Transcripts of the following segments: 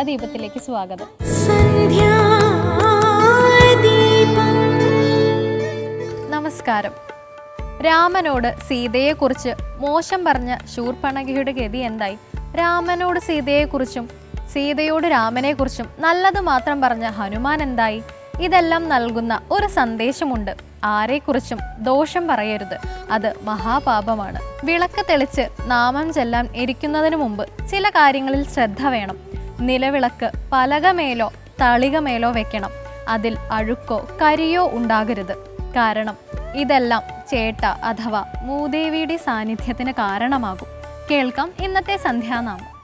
സന്ധ്യാദീപത്തിലേക്ക് സ്വാഗതം. നമസ്കാരം. രാമനോട് സീതയെക്കുറിച്ച് മോശം പറഞ്ഞ ശൂർപ്പണകിയുടെ ഗതി എന്തായി? രാമനോട് സീതയെക്കുറിച്ചും സീതയോട് രാമനെക്കുറിച്ചും നല്ലത് മാത്രം പറഞ്ഞ ഹനുമാൻ എന്തായി? ഇതെല്ലാം നൽകുന്ന ഒരു സന്ദേശമുണ്ട്. ആരെക്കുറിച്ചും ദോഷം പറയരുത്. അത് മഹാപാപമാണ്. വിളക്ക് തെളിച്ച് നാമം ചെല്ലാൻ ഇരിക്കുന്നതിന് മുമ്പ് ചില കാര്യങ്ങളിൽ ശ്രദ്ധ വേണം. നിലവിളക്ക് പലകമേലോ തളികമേലോ വെക്കണം. അതിൽ അഴുക്കോ കരിയോ ഉണ്ടാകരുത്. കാരണം ഇതെല്ലാം ചേട്ട അഥവാ മൂദേവിയുടെ സാന്നിധ്യത്തിന് കാരണമാകും. കേൾക്കാം ഇന്നത്തെ സന്ധ്യാനാമം.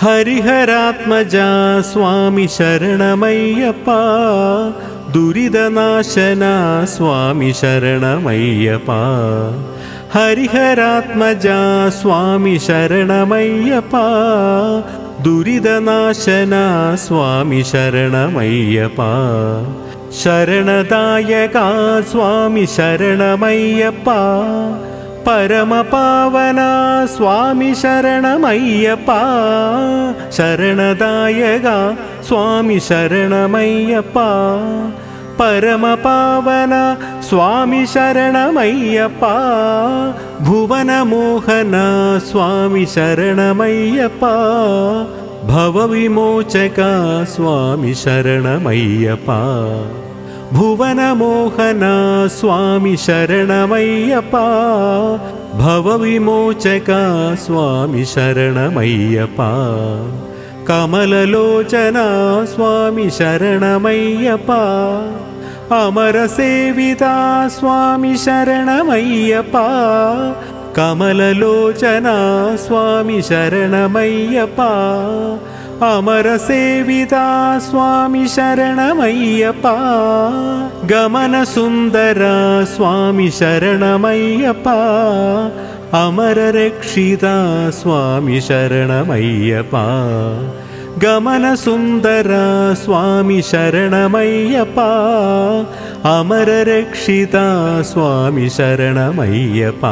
ഹരിഹരാത്മജാ സ്വാമി ശരണമയ്യപ്പ ദുരിതനാശന സ്വാമി ശരണമയ്യപ്പ. ഹരിഹരാത്മജ സ്വാമി ശരണമയ്യപ്പ. ദുരിതനാശന സ്വാമി ശരണമയ്യപ്പ. ശരണദായക സ്വാമി ശരണമയ്യപ്പ. പരമപാവന സ്വാമി ശരണമയ്യപ്പ. ശരണദായക സ്വാമി ശരണമയ്യപ്പ. പരമപാവന സ്വാമി ശരണമയ്യപ്പ. ഭുവനമോഹന സ്വാമി ശരണമയ്യപ്പ. ഭവവിമോചക സ്വാമി ശരണമയ്യപ്പ. ഭുവനമോഹന സ്വാമി ശരണമയ്യപ്പ. ഭവവിമോചക സ്വാമി ശരണമയ്യപ്പ. കമലലോചന സ്വാമി ശരണമയ്യപ്പ. അമരസേവിത സ്വാമി ശരണമയ്യപ്പ. കമലലോചന സ്വാമി ശരണമയ്യപ്പ. അമരസേവിതാ സ്വാമി ശരണമയ്യപ്പ. ഗമനസുന്ദര സ്വാമി ശരണമയ്യപ്പ. അമരരക്ഷിത സ്വാമി ശരണമയ്യപ്പ. ഗമനസുന്ദര സ്വാമി ശരണമയ്യപ്പ അമരരക്ഷിത സ്വാമി ശരണമയ്യപ്പ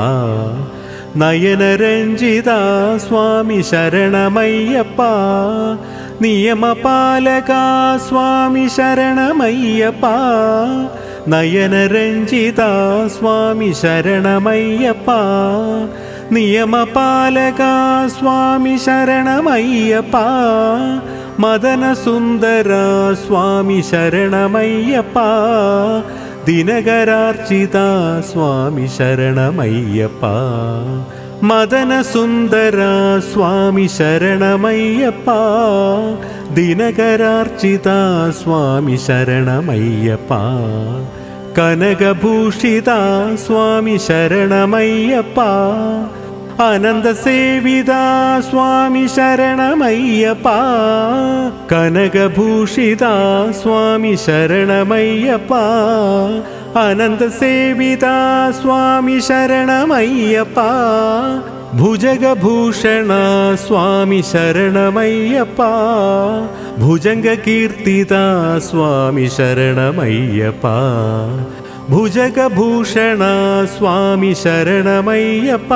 നയനരഞ്ജിത സ്വാമി ശരണമയ്യപ്പ നിയമപാലക സ്വാമി ശരണമയ്യപ്പ നയനരഞ്ജിത സ്വാമി ശരണമയ്യപ്പ നിയമപാലക സ്വാമി ശരണമയ്യപ്പ മദനസുന്ദര സ്വാമി ശരണമയ്യപ്പ ദിനകരാർച്ചിത സ്വാമി ശരണമയ്യപ്പ മദനസുന്ദര സ്വാമി ശരണമയ്യപ്പ ദിനകരാർച്ചിത സ്വാമി ശരണമയ്യപ്പ. കനകഭൂഷിത സ്വാമി ശരണമയ്യപ്പ. അനന്തസേവിത സ്വാമി ശരണമയ്യപ്പ. കനകഭൂഷിത സ്വാമി ശരണമയ്യപ്പ. അനന്തസേവിത സ്വാമി ശരണമയ്യപ്പ. ഭുജഗഭൂഷണ സ്വാമി ശരണമയ്യപ്പ. ഭുജംഗകീർത്തിത സ്വാമി ശരണമയ്യപ്പ. ഭുജഗഭൂഷണ സ്വാമി ശരണമയ്യപ്പ.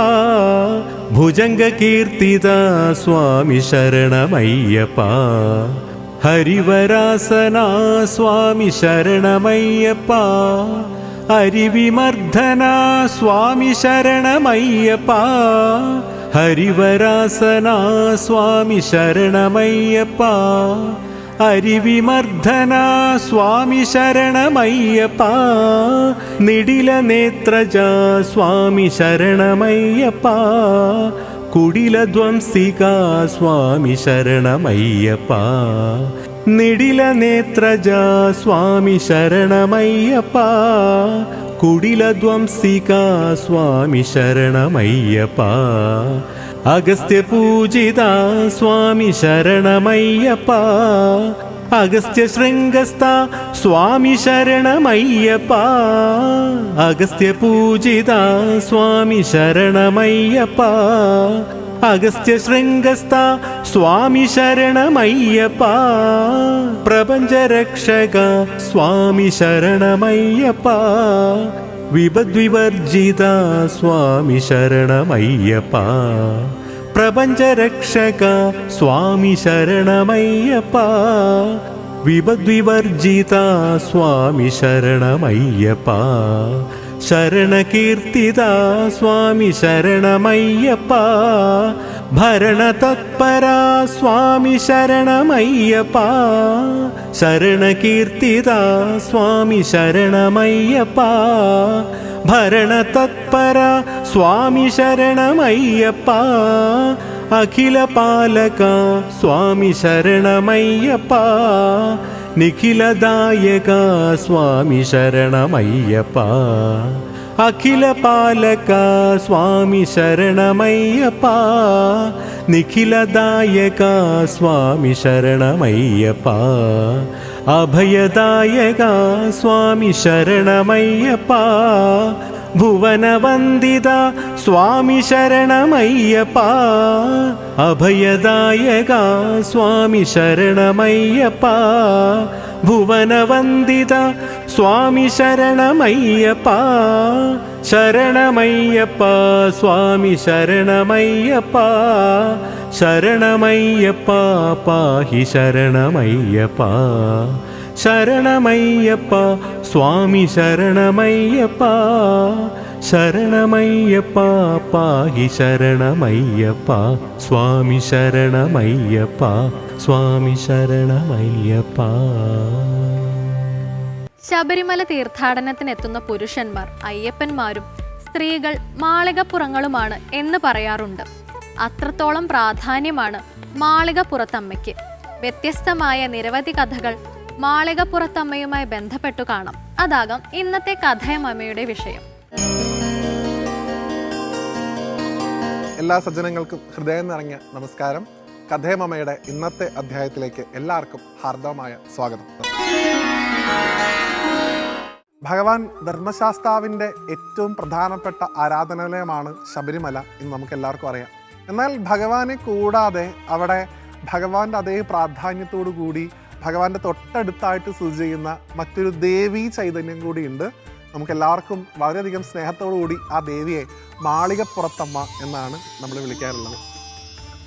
ഭുജംഗകീർത്തിത സ്വാമി ശരണമയ്യപ്പ. ഹരിവരാസന സ്വാമി ശരണമയ്യപ്പ. ഹരിവിമർദ്ദന സ്വാമി ശരണമയ്യപ്പ. ഹരിവരാസന സ്വാമി ശരണമയ്യപ്പ. അരിവിമർദ്ദന സ്വാമി ശരണമയ്യപ്പ. നിടില നേത്രജ സ്വാമി ശരണമയ്യപ്പ. കുടിലധ്വംസിക സ്വാമി ശരണമയ്യപ്പ. നിടില നേത്രജ സ്വാമി ശരണമയ്യപ്പ. കുടിലധ്വംസിക സ്വാമി ശരണമയ്യപ്പ. അഗസ്ത്യ പൂജിത സ്വാമി ശരണമയ്യപ്പ. അഗസ്ത്യ ശൃംഗസ്ഥ സ്വാമി ശരണമയ്യപ്പ. അഗസ്ത്യ പൂജിത സ്വാമി ശരണമയ്യപ്പ. അഗസ്ത്യ ശൃംഗസ്ഥ സ്വാമി ശരണമയ്യപ്പ. പ്രപഞ്ചരക്ഷക സ്വാമി ശരണമയ്യപ്പ. വിപദ്വിവർജിത സ്വാമി ശരണമയ്യപ്പ. പ്രപഞ്ചരക്ഷക സ്വാമി ശരണമയ്യപ്പ. വിപദ്വിവർജിത സ്വാമി ശരണമയ്യപ്പ. ശരണകീർത്തിത സ്വാമി ശരണമയ്യപ്പ. ഭരണതത്പരാ സ്വാമി ശരണമയ്യപ്പ. ശരണകീർത്തിത സ്വാമി ശരണമയ്യപ്പ. ഭരണതത്പര സ്വാമി ശരണമയ്യപ്പ. അഖില പാലക സ്വാമി ശരണമയ്യപ്പ. നിഖിലദായക സ്വാമി ശരണമയ്യപ്പ. അഖില പാലക സ്വാമി ശരണമയ്യപ്പ. നിഖിലദായക സ്വാമി ശരണമയ്യപ്പ. അഭയദായക സ്വാമി ശരണമയ്യപ്പ. ഭുവനവന്ദിത സ്വാമി ശരണമയ്യപ്പ അഭയദായക സ്വാമി ശരണമയ്യപ്പ ഭുവനവന്ദിത സ്വാമി ശരണമയ്യപ്പ ശരണമയ്യപ്പ സ്വാമി ശരണമയ്യപ്പ ശരണമയ്യപ്പ പാഹി ശരണമയ്യപ്പ ശരണമയ്യപ്പ സ്വാമി ശരണമയ്യപ്പ. ശരണമയ്യപ്പ പാഹി ശരണമയ്യപ്പ. സ്വാമി ശരണമയ്യപ്പ സ്വാമി ശരണമയ്യപ്പ. ശബരിമല തീർത്ഥാടനത്തിനെത്തുന്ന പുരുഷന്മാർ അയ്യപ്പന്മാരും സ്ത്രീകൾ മാളികപ്പുറങ്ങളുമാണ് എന്ന് പറയാറുണ്ട്. അത്രത്തോളം പ്രാധാന്യമാണ് മാളികപ്പുറത്തമ്മയ്ക്ക്. വ്യത്യസ്തമായ നിരവധി കഥകൾ മാളികപ്പുറത്തമ്മയുമായി ബന്ധപ്പെട്ടു കാണാം. അതാകാം ഇന്നത്തെ കഥയമ്മയുടെ വിഷയം. എല്ലാ സജ്ജനങ്ങൾക്കും ഹൃദയം നിറഞ്ഞ നമസ്കാരം. കഥയമ്മയുടെ ഇന്നത്തെ അധ്യായത്തിലേക്ക് എല്ലാവർക്കും ഹാർദവമായ സ്വാഗതം. ഭഗവാൻ ധർമ്മശാസ്താവിന്റെ ഏറ്റവും പ്രധാനപ്പെട്ട ആരാധനാലയമാണ് ശബരിമല എന്ന് നമുക്ക് എല്ലാവർക്കും അറിയാം. എന്നാൽ ഭഗവാനെ കൂടാതെ അവിടെ ഭഗവാന്റെ അതേ പ്രാധാന്യത്തോടു കൂടി ഭഗവാന്റെ തൊട്ടടുത്തായിട്ട് സ്ഥിതി ചെയ്യുന്ന മറ്റൊരു ദേവീ ചൈതന്യം കൂടിയുണ്ട്. നമുക്ക് എല്ലാവർക്കും വളരെയധികം സ്നേഹത്തോടു കൂടി ആ ദേവിയെ മാളികപ്പുറത്തമ്മ എന്നാണ് നമ്മൾ വിളിക്കാറുള്ളത്.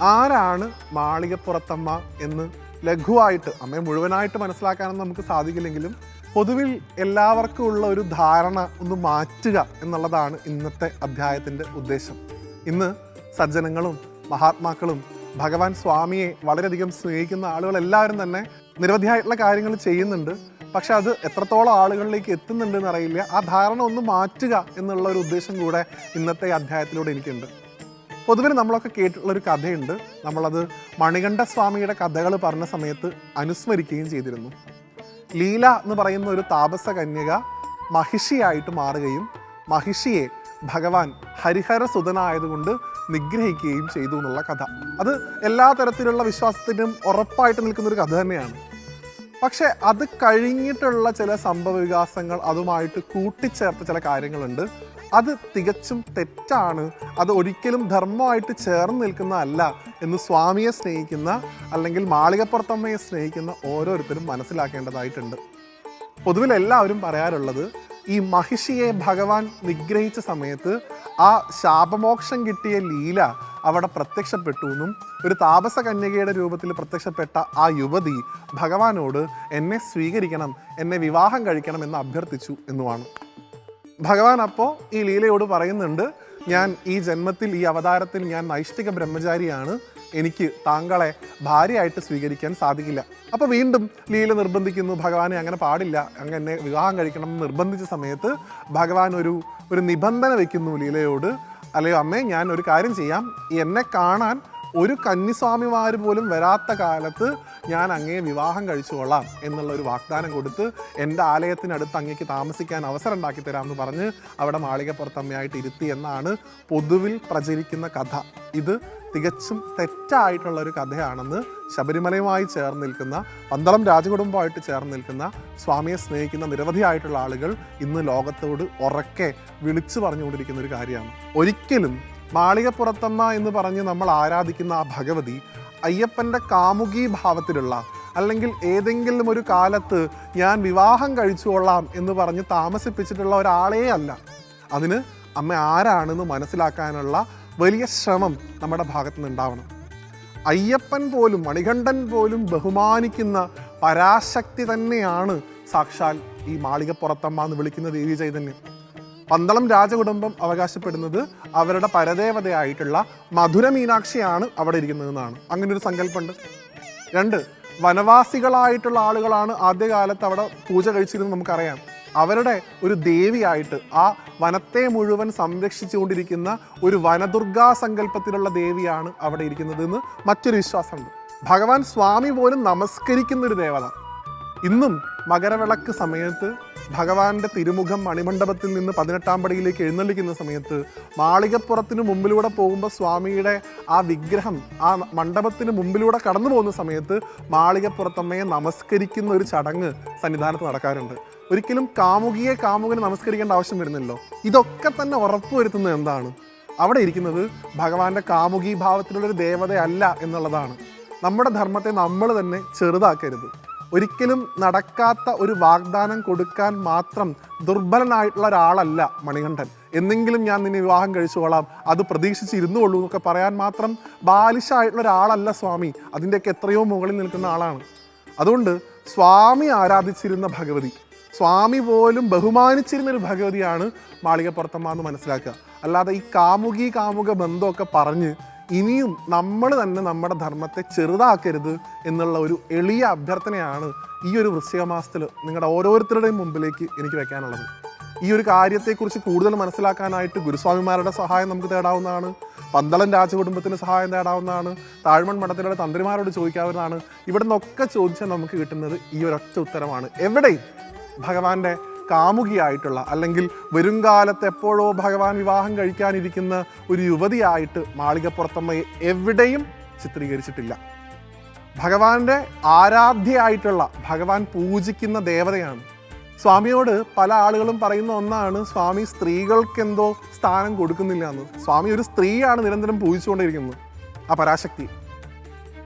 ആരാണ് മാളികപ്പുറത്തമ്മ എന്ന് ലഘുവായിട്ട് അമ്മയെ മുഴുവനായിട്ട് മനസ്സിലാക്കാനൊന്നും നമുക്ക് സാധിക്കില്ലെങ്കിലും പൊതുവിൽ എല്ലാവർക്കും ഉള്ള ഒരു ധാരണ ഒന്ന് മാറ്റുക എന്നുള്ളതാണ് ഇന്നത്തെ അധ്യായത്തിന്റെ ഉദ്ദേശം. ഇന്ന് സജ്ജനങ്ങളും മഹാത്മാക്കളും ഭഗവാൻ സ്വാമിയെ വളരെയധികം സ്നേഹിക്കുന്ന ആളുകളെല്ലാവരും തന്നെ നിരവധിയായിട്ടുള്ള കാര്യങ്ങൾ ചെയ്യുന്നുണ്ട്. പക്ഷെ അത് എത്രത്തോളം ആളുകളിലേക്ക് എത്തുന്നുണ്ട് എന്നറിയില്ല. ആ ധാരണ ഒന്ന് മാറ്റുക എന്നുള്ള ഒരു ഉദ്ദേശം കൂടെ ഇന്നത്തെ അധ്യായത്തിലൂടെ എനിക്കുണ്ട്. പൊതുവെ നമ്മളൊക്കെ കേട്ടിട്ടുള്ളൊരു കഥയുണ്ട്. നമ്മളത് മണികണ്ഠ സ്വാമിയുടെ കഥകൾ പറഞ്ഞ സമയത്ത് അനുസ്മരിക്കുകയും ചെയ്തിരുന്നു. ലീല എന്ന് പറയുന്ന ഒരു താപസ കന്യക മഹിഷിയായിട്ട് മാറുകയും മഹിഷിയെ ഭഗവാൻ ഹരിഹര സുതനായതുകൊണ്ട് നിഗ്രഹിക്കുകയും ചെയ്തു എന്നുള്ള കഥ. അത് എല്ലാ തരത്തിലുള്ള വിശ്വാസത്തിനും ഉറപ്പായിട്ട് നിൽക്കുന്ന ഒരു കഥ തന്നെയാണ്. പക്ഷെ അത് കഴിഞ്ഞിട്ടുള്ള ചില സംഭവ വികാസങ്ങൾ അതുമായിട്ട് കൂട്ടിച്ചേർത്ത ചില കാര്യങ്ങളുണ്ട്. അത് തികച്ചും തെറ്റാണ്. അത് ഒരിക്കലും ധർമ്മമായിട്ട് ചേർന്ന് നിൽക്കുന്നതല്ല എന്ന് സ്വാമിയെ സ്നേഹിക്കുന്ന അല്ലെങ്കിൽ മാളികപ്പുറത്തമ്മയെ സ്നേഹിക്കുന്ന ഓരോരുത്തരും മനസ്സിലാക്കേണ്ടതായിട്ടുണ്ട്. പൊതുവിൽ എല്ലാവരും പറയാറുള്ളത് ഈ മഹിഷിയെ ഭഗവാൻ നിഗ്രഹിച്ച സമയത്ത് ആ ശാപമോക്ഷം കിട്ടിയ ലീല അവിടെ പ്രത്യക്ഷപ്പെട്ടു എന്നും ഒരു താപസ കന്യകയുടെ രൂപത്തിൽ പ്രത്യക്ഷപ്പെട്ട ആ യുവതി ഭഗവാനോട് എന്നെ സ്വീകരിക്കണം എന്നെ വിവാഹം കഴിക്കണം എന്ന് അഭ്യർത്ഥിച്ചു എന്നുമാണ്. ഭഗവാൻ അപ്പോൾ ഈ ലീലയോട് പറയുന്നുണ്ട് ഞാൻ ഈ ജന്മത്തിൽ ഈ അവതാരത്തിൽ ഞാൻ നൈഷ്ഠിക ബ്രഹ്മചാരിയാണ്. എനിക്ക് താങ്കളെ ഭാര്യയായിട്ട് സ്വീകരിക്കാൻ സാധിക്കില്ല. അപ്പോൾ വീണ്ടും ലീല നിർബന്ധിക്കുന്നു. ഭഗവാനെ അങ്ങനെ പാടില്ല. അങ്ങ് എന്നെ വിവാഹം കഴിക്കണം എന്ന് നിർബന്ധിച്ച സമയത്ത് ഭഗവാൻ ഒരു ഒരു നിബന്ധന വെക്കുന്നു ലീലയോട്. അല്ലയോ അമ്മേ ഞാൻ ഒരു കാര്യം ചെയ്യാം. എന്നെ കാണാൻ ഒരു കന്നിസ്വാമിമാർ പോലും വരാത്ത കാലത്ത് ഞാൻ അങ്ങയെ വിവാഹം കഴിച്ചുകൊള്ളാം എന്നുള്ള ഒരു വാഗ്ദാനം കൊടുത്ത് എന്റെ ആലയത്തിനടുത്ത് അങ്ങേക്ക് താമസിക്കാൻ അവസരം ഉണ്ടാക്കി തരാമെന്ന് പറഞ്ഞ് അവിടെ മാളികപ്പുറത്തമ്മയായിട്ട് ഇരുത്തി എന്നാണ് പൊതുവിൽ പ്രചരിക്കുന്ന കഥ. ഇത് തികച്ചും തെറ്റായിട്ടുള്ള ഒരു കഥയാണെന്ന് ശബരിമലയുമായി ചേർന്ന് നിൽക്കുന്ന പന്തളം രാജകുടുംബമായിട്ട് ചേർന്ന് നിൽക്കുന്ന സ്വാമിയെ സ്നേഹിക്കുന്ന നിരവധിയായിട്ടുള്ള ആളുകൾ ഇന്ന് ലോകത്തോട് ഉറക്കെ വിളിച്ചു പറഞ്ഞുകൊണ്ടിരിക്കുന്ന ഒരു കാര്യമാണ്. ഒരിക്കലും മാളികപ്പുറത്തമ്മ എന്ന് പറഞ്ഞ് നമ്മൾ ആരാധിക്കുന്ന ആ ഭഗവതി അയ്യപ്പന്റെ കാമുകി ഭാവത്തിലുള്ള അല്ലെങ്കിൽ ഏതെങ്കിലും ഒരു കാലത്ത് ഞാൻ വിവാഹം കഴിച്ചുകൊള്ളാം എന്ന് പറഞ്ഞ് താമസിപ്പിച്ചിട്ടുള്ള ഒരാളേ അല്ല. അതിന് അമ്മ ആരാണെന്ന് മനസ്സിലാക്കാനുള്ള വലിയ ശ്രമം നമ്മുടെ ഭാഗത്തു നിന്നുണ്ടാവണം അയ്യപ്പൻ പോലും മണികണ്ഠൻ പോലും ബഹുമാനിക്കുന്ന പരാശക്തി തന്നെയാണ് സാക്ഷാൽ ഈ മാളികപ്പുറത്തമ്മ എന്ന് വിളിക്കുന്ന ദേവി ചൈതന്യം. പന്തളം രാജകുടുംബം അവകാശപ്പെടുന്നത് അവരുടെ പരദേവതയായിട്ടുള്ള മധുര മീനാക്ഷിയാണ് അവിടെ ഇരിക്കുന്നതെന്നാണ്. അങ്ങനെ ഒരു സങ്കല്പമുണ്ട്. രണ്ട് വനവാസികളായിട്ടുള്ള ആളുകളാണ് ആദ്യകാലത്ത് അവിടെ പൂജ കഴിച്ചിരുന്നത് നമുക്കറിയാം. അവരുടെ ഒരു ദേവിയായിട്ട് ആ വനത്തെ മുഴുവൻ സംരക്ഷിച്ചുകൊണ്ടിരിക്കുന്ന ഒരു വനദുർഗാ സങ്കല്പത്തിലുള്ള ദേവിയാണ് അവിടെ ഇരിക്കുന്നത് എന്ന് മറ്റൊരു വിശ്വാസമുണ്ട്. ഭഗവാൻ സ്വാമി പോലും നമസ്കരിക്കുന്ന ഒരു ദേവത. ഇന്നും മകരവിളക്ക് സമയത്ത് ഭഗവാന്റെ തിരുമുഖം മണിമണ്ഡപത്തിൽ നിന്ന് പതിനെട്ടാം പടിയിലേക്ക് എഴുന്നള്ളിക്കുന്ന സമയത്ത് മാളികപ്പുറത്തിന് മുമ്പിലൂടെ പോകുമ്പോൾ സ്വാമിയുടെ ആ വിഗ്രഹം ആ മണ്ഡപത്തിന് മുമ്പിലൂടെ കടന്നു പോകുന്ന സമയത്ത് മാളികപ്പുറത്തമ്മയെ നമസ്കരിക്കുന്ന ഒരു ചടങ്ങ് സന്നിധാനത്ത് നടക്കാറുണ്ട്. ഒരിക്കലും കാമുകിയെ കാമുകനെ നമസ്കരിക്കേണ്ട ആവശ്യം വരുന്നില്ലല്ലോ. ഇതൊക്കെ തന്നെ ഉറപ്പുവരുത്തുന്നത് എന്താണ്? അവിടെ ഇരിക്കുന്നത് ഭഗവാന്റെ കാമുകി ഭാവത്തിലുള്ളൊരു ദേവതയല്ല എന്നുള്ളതാണ്. നമ്മുടെ ധർമ്മത്തെ നമ്മൾ തന്നെ ചെറുതാക്കരുത്. ഒരിക്കലും നടക്കാത്ത ഒരു വാഗ്ദാനം കൊടുക്കാൻ മാത്രം ദുർബലനായിട്ടുള്ള ഒരാളല്ല മണികണ്ഠൻ. എന്നെങ്കിലും ഞാൻ നിന്നെ വിവാഹം കഴിച്ചുകൊള്ളാം അത് പ്രതീക്ഷിച്ചിരുന്നുള്ളൂ എന്നൊക്കെ പറയാൻ മാത്രം ബാലിശായിട്ടുള്ള ഒരാളല്ല സ്വാമി. അതിന്റെയൊക്കെ എത്രയോ മുകളിൽ നിൽക്കുന്ന ആളാണ്. അതുകൊണ്ട് സ്വാമി ആരാധിച്ചിരുന്ന ഭഗവതി സ്വാമി പോലും ബഹുമാനിച്ചിരുന്ന ഒരു ഭഗവതിയാണ് മാളികപ്പുറത്തമ്മ എന്ന് മനസ്സിലാക്കുക. അല്ലാതെ ഈ കാമുകി കാമുക ബന്ധമൊക്കെ പറഞ്ഞ് ഇനിയും നമ്മൾ തന്നെ നമ്മുടെ ധർമ്മത്തെ ചെറുതാക്കരുത് എന്നുള്ള ഒരു എളിയ അഭ്യർത്ഥനയാണ് ഈ ഒരു വൃശ്ചിക മാസത്തിൽ നിങ്ങളുടെ ഓരോരുത്തരുടെയും മുമ്പിലേക്ക് എനിക്ക് വെക്കാനുള്ളത്. ഈ ഒരു കാര്യത്തെക്കുറിച്ച് കൂടുതൽ മനസ്സിലാക്കാനായിട്ട് ഗുരുസ്വാമിമാരുടെ സഹായം നമുക്ക് തേടാവുന്നതാണ് പന്തളം രാജകുടുംബത്തിന് സഹായം തേടാവുന്നതാണ് താഴ്മൺ മഠത്തിലുള്ള തന്ത്രിമാരോട് ചോദിക്കാവുന്നതാണ്. ഇവിടെ നിന്നൊക്കെ ചോദിച്ചാൽ നമുക്ക് കിട്ടുന്നത് ഈ ഒരൊറ്റ ഉത്തരമാണ്. എവിടെയും ഭഗവാന്റെ കാമുകിയായിട്ടുള്ള അല്ലെങ്കിൽ വരുംകാലത്ത് എപ്പോഴോ ഭഗവാൻ വിവാഹം കഴിക്കാനിരിക്കുന്ന ഒരു യുവതിയായിട്ട് മാളികപ്പുറത്തമ്മയെ എവിടെയും ചിത്രീകരിച്ചിട്ടില്ല. ഭഗവാന്റെ ആരാധ്യയായിട്ടുള്ള ഭഗവാൻ പൂജിക്കുന്ന ദേവതയാണ്. സ്വാമിയോട് പല ആളുകളും പറയുന്ന ഒന്നാണ് സ്വാമി സ്ത്രീകൾക്കെന്തോ സ്ഥാനം കൊടുക്കുന്നില്ല എന്ന്. സ്വാമി ഒരു സ്ത്രീയാണ് നിരന്തരം പൂജിച്ചുകൊണ്ടിരിക്കുന്നത്. ആ പരാശക്തി.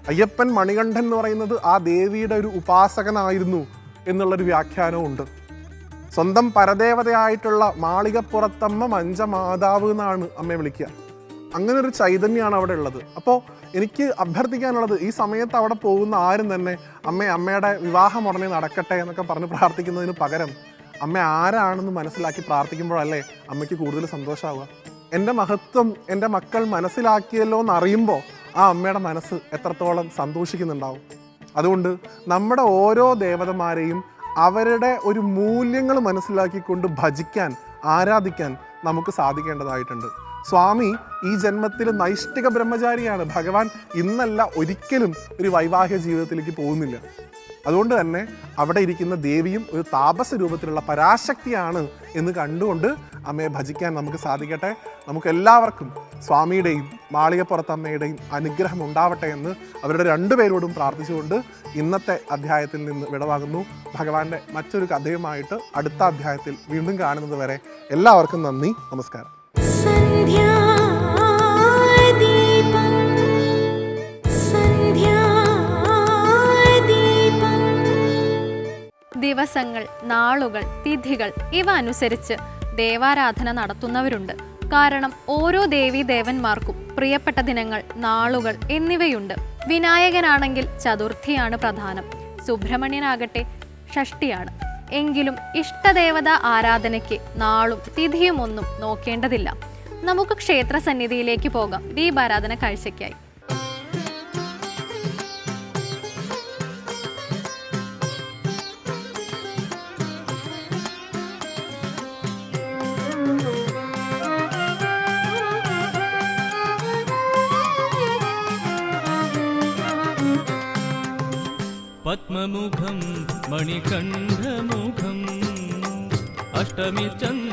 അയ്യപ്പൻ മണികണ്ഠൻ എന്ന് പറയുന്നത് ആ ദേവിയുടെ ഒരു ഉപാസകനായിരുന്നു എന്നുള്ളൊരു വ്യാഖ്യാനവും ഉണ്ട് സ്വന്തം പരദേവതയായിട്ടുള്ള മാളികപ്പുറത്തമ്മ മഞ്ച മാതാവ് എന്നാണ് അമ്മയെ വിളിക്കുക. അങ്ങനെ ഒരു ചൈതന്യമാണ് അവിടെ ഉള്ളത്. അപ്പോൾ എനിക്ക് അഭ്യർത്ഥിക്കാനുള്ളത് ഈ സമയത്ത് അവിടെ പോകുന്ന ആരും തന്നെ അമ്മ അമ്മയുടെ വിവാഹം ഉടനെ നടക്കട്ടെ എന്നൊക്കെ പറഞ്ഞ് പ്രാർത്ഥിക്കുന്നതിന് പകരം അമ്മ ആരാണെന്ന് മനസ്സിലാക്കി പ്രാർത്ഥിക്കുമ്പോഴല്ലേ അമ്മയ്ക്ക് കൂടുതൽ സന്തോഷമാവുക എന്റെ മഹത്വം എന്റെ മക്കൾ മനസ്സിലാക്കിയല്ലോ എന്നറിയുമ്പോൾ ആ അമ്മയുടെ മനസ്സ് എത്രത്തോളം സന്തോഷിക്കുന്നുണ്ടാവും. അതുകൊണ്ട് നമ്മുടെ ഓരോ ദേവതമാരെയും അവരുടെ ഒരു മൂല്യങ്ങൾ മനസ്സിലാക്കിക്കൊണ്ട് ഭജിക്കാൻ ആരാധിക്കാൻ നമുക്ക് സാധിക്കേണ്ടതായിട്ടുണ്ട്. സ്വാമി ഈ ജന്മത്തിൽ നൈഷ്ഠിക ബ്രഹ്മചാരിയാണ്. ഭഗവാൻ ഇന്നല്ല ഒരിക്കലും ഒരു വൈവാഹിക ജീവിതത്തിലേക്ക് പോകുന്നില്ല. അതുകൊണ്ട് തന്നെ അവിടെ ഇരിക്കുന്ന ദേവിയും ഒരു താപസ രൂപത്തിലുള്ള പരാശക്തിയാണ് എന്ന് കണ്ടുകൊണ്ട് അമ്മയെ ഭജിക്കാൻ നമുക്ക് സാധിക്കട്ടെ. നമുക്ക് എല്ലാവർക്കും സ്വാമിയുടെയും മാളികപ്പുറത്തമ്മയുടെയും അനുഗ്രഹം ഉണ്ടാവട്ടെ എന്ന് അവരുടെ രണ്ടുപേരോടും പ്രാർത്ഥിച്ചുകൊണ്ട് ഇന്നത്തെ അധ്യായത്തിൽ നിന്ന് വിടവാകുന്നു ഭഗവാന്റെ മറ്റൊരു കഥയുമായിട്ട് അടുത്ത അധ്യായത്തിൽ വീണ്ടും കാണുന്നത് വരെ എല്ലാവർക്കും നന്ദി നമസ്കാരം. ദിവസങ്ങൾ നാളുകൾ തിഥികൾ ഇവ അനുസരിച്ച് ദേവാരാധന നടത്തുന്നവരുണ്ട്. കാരണം ഓരോ ദേവീ ദേവന്മാർക്കും പ്രിയപ്പെട്ട ദിനങ്ങൾ നാളുകൾ എന്നിവയുണ്ട്. വിനായകനാണെങ്കിൽ ചതുർത്ഥിയാണ് പ്രധാനം. സുബ്രഹ്മണ്യനാകട്ടെ ഷഷ്ടിയാണ് എങ്കിലും ഇഷ്ടദേവത ആരാധനയ്ക്ക് നാളും തിഥിയുമൊന്നും നോക്കേണ്ടതില്ല. നമുക്ക് ക്ഷേത്ര സന്നിധിയിലേക്ക് പോകാം ദീപാരാധന കാഴ്ചയ്ക്കായി. पद्ममुखं मणिकण्ठमुखम् अष्टमी चन्द्र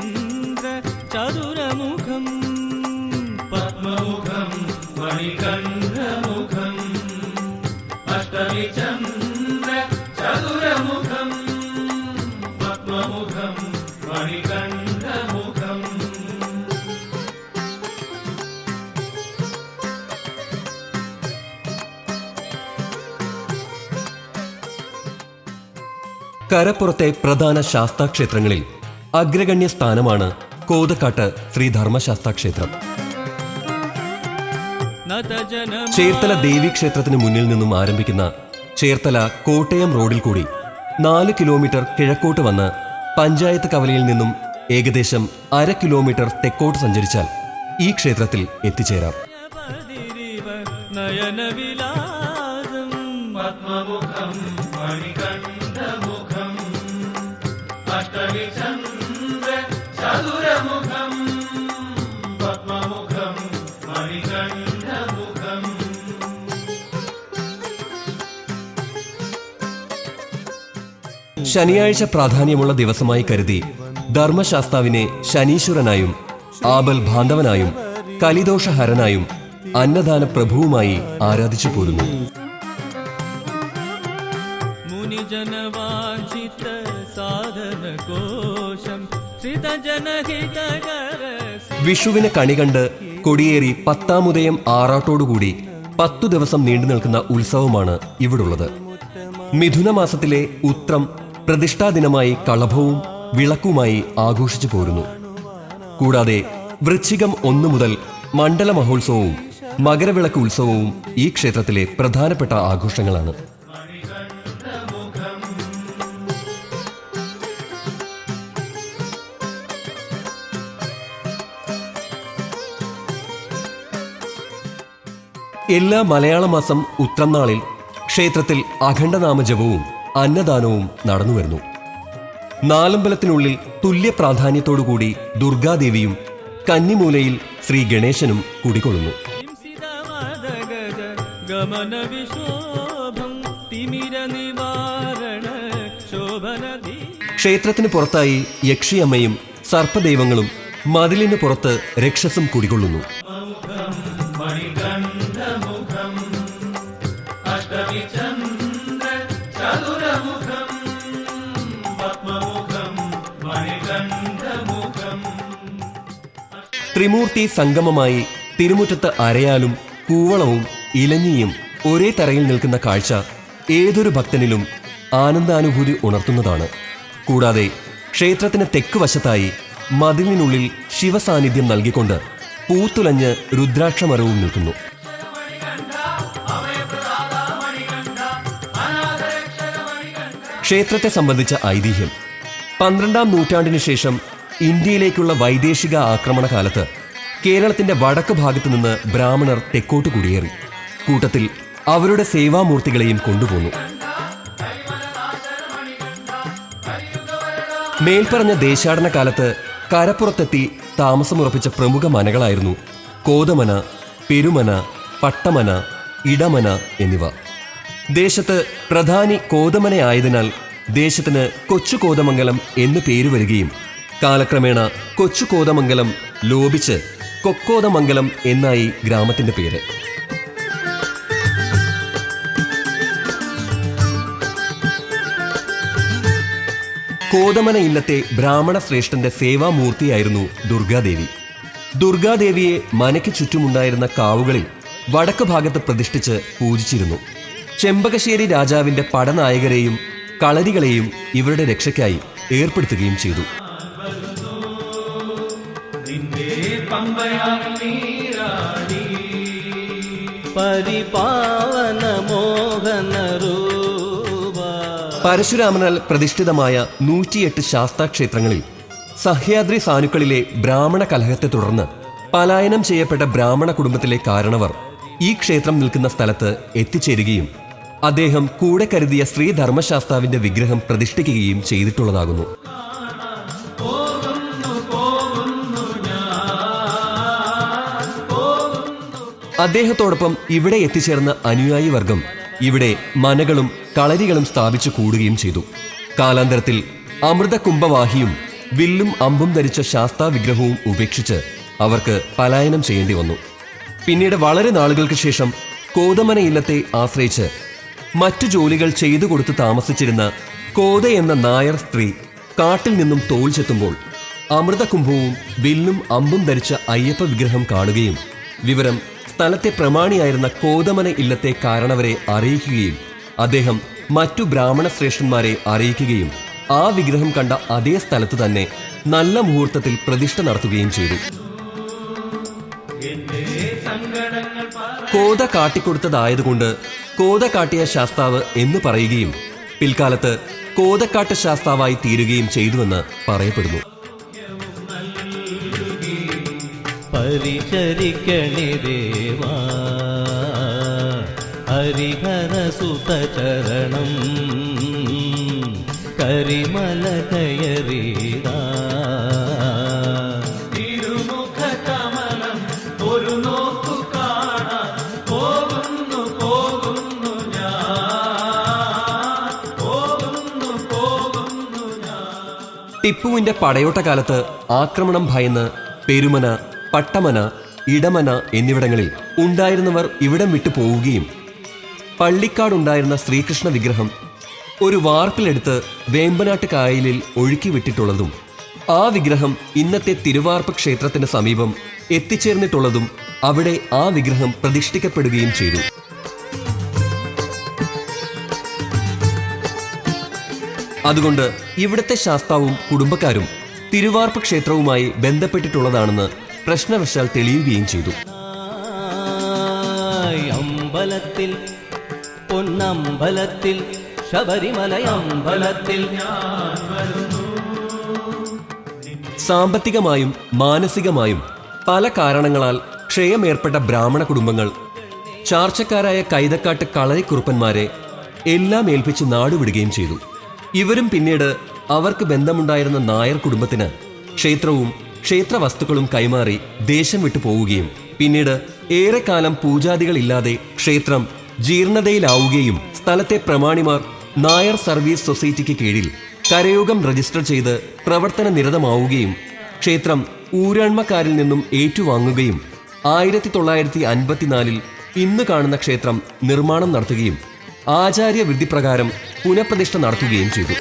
കരപ്പുറത്തെ പ്രധാന ശാസ്താക്ഷേത്രങ്ങളിൽ അഗ്രഗണ്യ സ്ഥാനമാണ് കോതക്കാട്ട് ശ്രീ ധർമ്മശാസ്താ ക്ഷേത്രം നതജനം ചേർത്തല ദേവീക്ഷേത്രത്തിന് മുന്നിൽ നിന്നും ആരംഭിക്കുന്ന ചേർത്തല കോട്ടയം റോഡിൽ കൂടി നാല് കിലോമീറ്റർ കിഴക്കോട്ട് വന്ന് പഞ്ചായത്ത് കവലയിൽ നിന്നും ഏകദേശം അര കിലോമീറ്റർ തെക്കോട്ട് സഞ്ചരിച്ചാൽ ഈ ക്ഷേത്രത്തിൽ എത്തിച്ചേരാം. ശനിയാഴ്ച പ്രാധാന്യമുള്ള ദിവസമായി കരുതി ധർമ്മശാസ്താവിനെ ശനീശ്വരനായും ആബൽ ബാന്ധവനായും കലിദോഷഹരനായും അന്നദാന പ്രഭുവുമായി ആരാധിച്ചു പോരുന്നു. മുനിജനവാഞ്ചിത സാധന കോശം വിഷുവിനെ കണികണ്ട് കൊടിയേറി പത്താമുദയം ആറാട്ടോടുകൂടി പത്തു ദിവസം നീണ്ടു നിൽക്കുന്ന ഉത്സവമാണ് ഇവിടുള്ളത്. മിഥുന മാസത്തിലെ ഉത്രം പ്രതിഷ്ഠാദിനമായി കളഭവും വിളക്കുമായി ആഘോഷിച്ചു പോരുന്നു. കൂടാതെ വൃശ്ചികം ഒന്നു മുതൽ മണ്ഡല മഹോത്സവവും മകരവിളക്ക് ഉത്സവവും ഈ ക്ഷേത്രത്തിലെ പ്രധാനപ്പെട്ട ആഘോഷങ്ങളാണ്. എല്ലാ മലയാള മാസം ഉത്രം നാളിൽ ക്ഷേത്രത്തിൽ അഖണ്ഡനാമ ജപവും അന്നദാനവും നടന്നുവരുന്നു നാലമ്പലത്തിനുള്ളിൽ തുല്യ പ്രാധാന്യത്തോടുകൂടി ദുർഗാദേവിയും കന്നിമൂലയിൽ ശ്രീ ഗണേശനും കുടികൊള്ളുന്നു. ക്ഷേത്രത്തിന് പുറത്തായി യക്ഷിയമ്മയും സർപ്പദൈവങ്ങളും മതിലിന് പുറത്ത് രക്ഷസും കുടികൊള്ളുന്നു. ത്രിമൂർത്തി സംഗമമായി തിരുമുറ്റത്ത് അരയാലും കൂവളവും ഇലഞ്ഞിയും ഒരേ തറയിൽ നിൽക്കുന്ന കാഴ്ച ഏതൊരു ഭക്തനിലും ആനന്ദാനുഭൂതി ഉണർത്തുന്നതാണ്. കൂടാതെ ക്ഷേത്രത്തിന് തെക്ക് വശത്തായി മതിലിനുള്ളിൽ ശിവസാന്നിധ്യം നൽകിക്കൊണ്ട് പൂത്തുലഞ്ഞ് രുദ്രാക്ഷമരവും നിൽക്കുന്നു. ക്ഷേത്രത്തെ സംബന്ധിച്ച ഐതിഹ്യം. പന്ത്രണ്ടാം നൂറ്റാണ്ടിന് ശേഷം ഇന്ത്യയിലേക്കുള്ള വൈദേശിക ആക്രമണ കാലത്ത് കേരളത്തിന്റെ വടക്ക് ഭാഗത്തു നിന്ന് ബ്രാഹ്മണർ തെക്കോട്ട് കുടിയേറി. കൂട്ടത്തിൽ അവരുടെ സേവാമൂർത്തികളെയും കൊണ്ടുപോന്നു. മേൽപ്പറഞ്ഞ ദേശാടന കാലത്ത് കരപ്പുറത്തെത്തി താമസമുറപ്പിച്ച പ്രമുഖ മനകളായിരുന്നു കോതമന പെരുമന പട്ടമന ഇടമന എന്നിവ. ദേശത്ത് പ്രധാനി കോതമനയായതിനാൽ ദേശത്തിന് കൊച്ചു കോതമംഗലം എന്ന് പേര് വരികയും കാലക്രമേണ കൊച്ചു കോതമംഗലം ലോപിച്ച് കൊക്കോതമംഗലം എന്നായി ഗ്രാമത്തിന്റെ പേര്. കോതമന ഇല്ലത്തെ ബ്രാഹ്മണ ശ്രേഷ്ഠന്റെ സേവാമൂർത്തിയായിരുന്നു ദുർഗാദേവി. ദുർഗാദേവിയെ മനയ്ക്ക് ചുറ്റുമുണ്ടായിരുന്ന കാവുകളിൽ വടക്ക് ഭാഗത്ത് പ്രതിഷ്ഠിച്ച് പൂജിച്ചിരുന്നു. ചെമ്പകശ്ശേരി രാജാവിന്റെ പടനായകരെയും കളരികളെയും ഇവരുടെ രക്ഷയ്ക്കായി ഏർപ്പെടുത്തുകയും ചെയ്തു. പരശുരാമനാൽ പ്രതിഷ്ഠിതമായ നൂറ്റിയെട്ട് ശാസ്താക്ഷേത്രങ്ങളിൽ സഹ്യാദ്രി സാനുക്കളിലെ ബ്രാഹ്മണ കലഹത്തെ തുടർന്ന് പലായനം ചെയ്യപ്പെട്ട ബ്രാഹ്മണ കുടുംബത്തിലെ കാരണവർ ഈ ക്ഷേത്രം നിൽക്കുന്ന സ്ഥലത്ത് എത്തിച്ചേരുകയും അദ്ദേഹം കൂടെ കരുതിയ ശ്രീ ധർമ്മശാസ്താവിന്റെ വിഗ്രഹം പ്രതിഷ്ഠിക്കുകയും ചെയ്തിട്ടുള്ളതാകുന്നു. അദ്ദേഹത്തോടൊപ്പം ഇവിടെ എത്തിച്ചേർന്ന അനുയായി വർഗം ഇവിടെ മനകളും കളരികളും സ്ഥാപിച്ചു കൂടുകയും ചെയ്തു. കാലാന്തരത്തിൽ അമൃതകുംഭവാഹിയും വില്ലും അമ്പും ധരിച്ച ശാസ്താ വിഗ്രഹവും ഉപേക്ഷിച്ച് അവർക്ക് പലായനം ചെയ്യേണ്ടി വന്നു. പിന്നീട് വളരെ നാളുകൾക്ക് ശേഷം കോതമന ഇല്ലത്തെ ആശ്രയിച്ച് മറ്റു ജോലികൾ ചെയ്തു കൊടുത്ത് താമസിച്ചിരുന്ന കോത എന്ന നായർ സ്ത്രീ കാട്ടിൽ നിന്നും തോൽച്ചെത്തുമ്പോൾ ചെത്തുമ്പോൾ അമൃതകുംഭവും വില്ലും അമ്പും ധരിച്ച അയ്യപ്പ വിഗ്രഹം കാണുകയും വിവരം സ്ഥലത്തെ പ്രമാണിയായിരുന്ന കോതമന ഇല്ലത്തെ കാരണവരെ അറിയിക്കുകയും അദ്ദേഹം മറ്റു ബ്രാഹ്മണ ശ്രേഷ്ഠന്മാരെ അറിയിക്കുകയും ആ വിഗ്രഹം കണ്ട അതേ സ്ഥലത്ത് തന്നെ നല്ല മുഹൂർത്തത്തിൽ പ്രതിഷ്ഠ നടത്തുകയും ചെയ്തു. കോത കാട്ടിക്കൊടുത്തതായതുകൊണ്ട് കോത കാട്ടിയ ശാസ്താവ് എന്ന് പറയുകയും പിൽക്കാലത്ത് കോതക്കാട്ട് ശാസ്താവായി തീരുകയും ചെയ്തുവെന്ന് പറയപ്പെടുന്നു. പരിചരിക്കണി ദേവാ. ഹരിഹരസുതചരണം കരിമല കയറീതാ തിരുമുഖ കമലം ഒരു നോക്കു കാണാൻ പോകുന്നു പോകുന്നു ഞാൻ. പോകുന്നു പോകുന്നു ടിപ്പുവിന്റെ പടയോട്ട കാലത്ത് ആക്രമണം ഭയന്ന് പെരുമന പട്ടമന ഇടമന എന്നിവിടങ്ങളിൽ ഉണ്ടായിരുന്നവർ ഇവിടം വിട്ടു പോവുകയും. പള്ളിക്കാടുണ്ടായിരുന്ന ശ്രീകൃഷ്ണ വിഗ്രഹം ഒരു വാർപ്പിലെടുത്ത് വേമ്പനാട്ട് കായലിൽ ഒഴുക്കി വിട്ടിട്ടുള്ളതും ആ വിഗ്രഹം ഇന്നത്തെ തിരുവാർപ്പ് ക്ഷേത്രത്തിന് സമീപം എത്തിച്ചേർന്നിട്ടുള്ളതും അവിടെ ആ വിഗ്രഹം പ്രതിഷ്ഠിക്കപ്പെടുകയും ചെയ്തു. അതുകൊണ്ട് ഇവിടുത്തെ ശാസ്താവും കുടുംബക്കാരും തിരുവാർപ്പ് ക്ഷേത്രവുമായി ബന്ധപ്പെട്ടിട്ടുള്ളതാണെന്ന് പ്രശ്നവശാൽ തെളിയുകയും ചെയ്തു. അമ്പലത്തിൽ പൊന്നമ്പലത്തിൽ ശബരിമല അമ്പലത്തിൽ സാമ്പത്തികമായും മാനസികമായും പല കാരണങ്ങളാൽ ക്ഷയമേർപ്പെട്ട ബ്രാഹ്മണ കുടുംബങ്ങൾ ചാർച്ചക്കാരായ കൈതക്കാട്ട് കളരിക്കുറുപ്പന്മാരെ എല്ലാം ഏൽപ്പിച്ച് നാടുവിടുകയും ചെയ്തു. ഇവരും പിന്നീട് അവർക്ക് ബന്ധമുണ്ടായിരുന്ന നായർ കുടുംബത്തിന് ക്ഷേത്രവും ക്ഷേത്ര വസ്തുക്കളും കൈമാറി ദേശം വിട്ടു പോവുകയും. പിന്നീട് ഏറെക്കാലം പൂജാദികളില്ലാതെ ക്ഷേത്രം ജീർണതയിലാവുകയും സ്ഥലത്തെ പ്രമാണിമാർ നായർ സർവീസ് സൊസൈറ്റിക്ക് കീഴിൽ കരയോഗം രജിസ്റ്റർ ചെയ്ത് പ്രവർത്തന നിരതമാവുകയും ക്ഷേത്രം ഊരാൺമക്കാരിൽ നിന്നും ഏറ്റുവാങ്ങുകയും ആയിരത്തി തൊള്ളായിരത്തി അൻപത്തിനാലിൽ ഇന്ന് കാണുന്ന ക്ഷേത്രം നിർമ്മാണം നടത്തുകയും ആചാര്യ വിധിപ്രകാരം പുനഃപ്രതിഷ്ഠ നടത്തുകയും ചെയ്തു.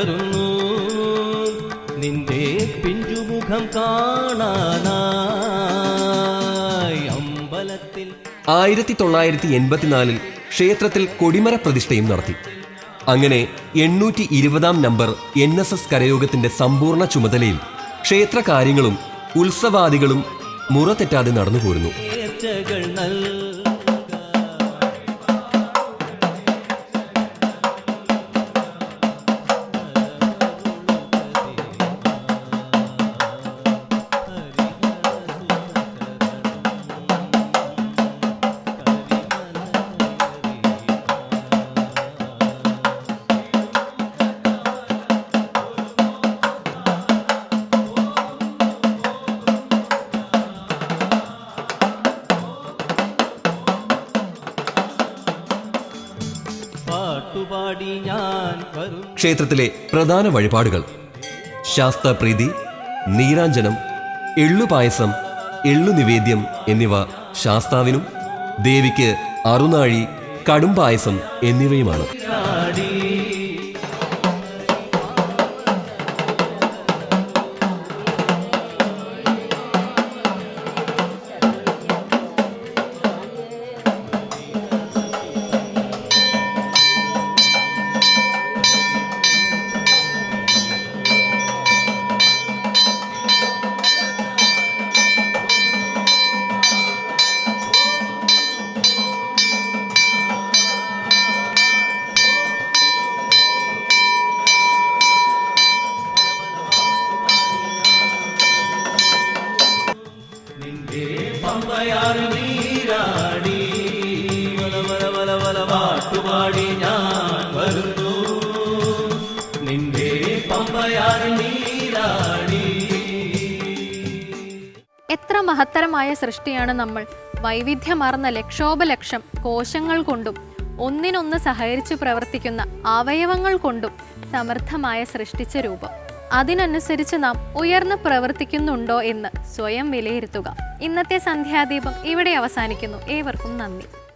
വരുന്നു. നിന്റെ പിഞ്ചുമുഖം കാണാനായി അമ്പലത്തിൽ ആയിരത്തി തൊള്ളായിരത്തി എൺപത്തിനാലിൽ ക്ഷേത്രത്തിൽ കൊടിമര പ്രതിഷ്ഠയും നടത്തി. അങ്ങനെ എണ്ണൂറ്റി ഇരുപതാം നമ്പർ എൻ എസ് എസ് കരയോഗത്തിന്റെ സമ്പൂർണ ചുമതലയിൽ ക്ഷേത്ര കാര്യങ്ങളും ഉത്സവാദികളും മുറ തെറ്റാതെ നടന്നു പാട്ടുപാടി ഞാൻ വരും ക്ഷേത്രത്തിലെ പ്രധാന വഴിപാടുകൾ. ശാസ്താപ്രീതി നീരാഞ്ജനം എള്ളുപായസം എള്ളു നിവേദ്യം എന്നിവ ശാസ്താവിനും ദേവിക്ക് അറുനാഴി കടുംപായസം എന്നിവയുമാണ്. സൃഷ്ടിയാണ് നമ്മൾ. വൈവിധ്യമാർന്ന ലക്ഷോപലക്ഷം കോശങ്ങൾ കൊണ്ടും ഒന്നിനൊന്ന് സഹകരിച്ചു പ്രവർത്തിക്കുന്ന അവയവങ്ങൾ കൊണ്ടും സമർത്ഥമായ സൃഷ്ടിച്ച രൂപം. അതിനനുസരിച്ച് നാം ഉയർന്നു പ്രവർത്തിക്കുന്നുണ്ടോ എന്ന് സ്വയം വിലയിരുത്തുക. ഇന്നത്തെ സന്ധ്യാദീപം ഇവിടെ അവസാനിക്കുന്നു. ഏവർക്കും നന്ദി.